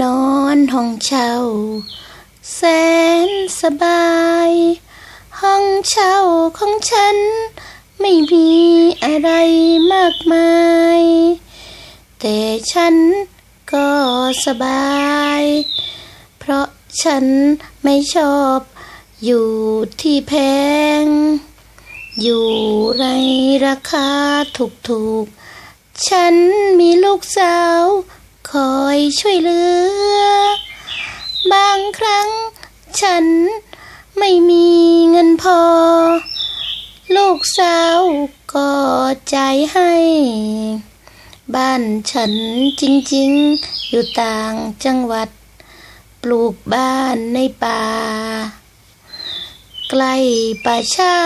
นอนห้องเช่า แสนสบาย ห้องเช่าของฉัน ไม่มีอะไรมากมาย แต่ฉันก็สบาย เพราะฉันไม่ชอบอยู่ที่แพง อยู่ในราคาถูกๆ ฉันมีลูกสาว คอยช่วยเหลือ บางครั้งฉันไม่มีเงินพอ ลูกสาวก็ใจให้ บ้านฉันจริงๆ อยู่ต่างจังหวัด ปลูกบ้านในป่า ใกล้ป่าช้า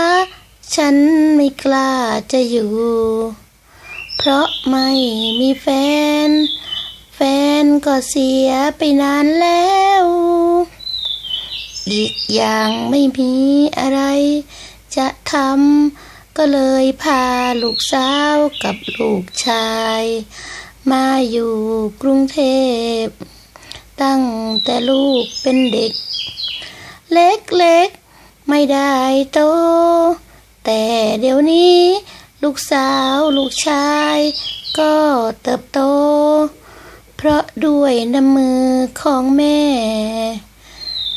ฉันไม่กล้าจะอยู่ เพราะไม่มีแฟน ก็เสียไปนานแล้ว อีกอย่างไม่มีอะไร จะทำก็เลยพาลูกสาวกับลูกชาย มาอยู่กรุงเทพ ตั้งแต่ลูกเป็นเด็ก เล็กๆไม่ได้โต แต่เดี๋ยวนี้ ลูกสาวลูกชาย ก็เติบโต เพราะด้วยน้ำมือของแม่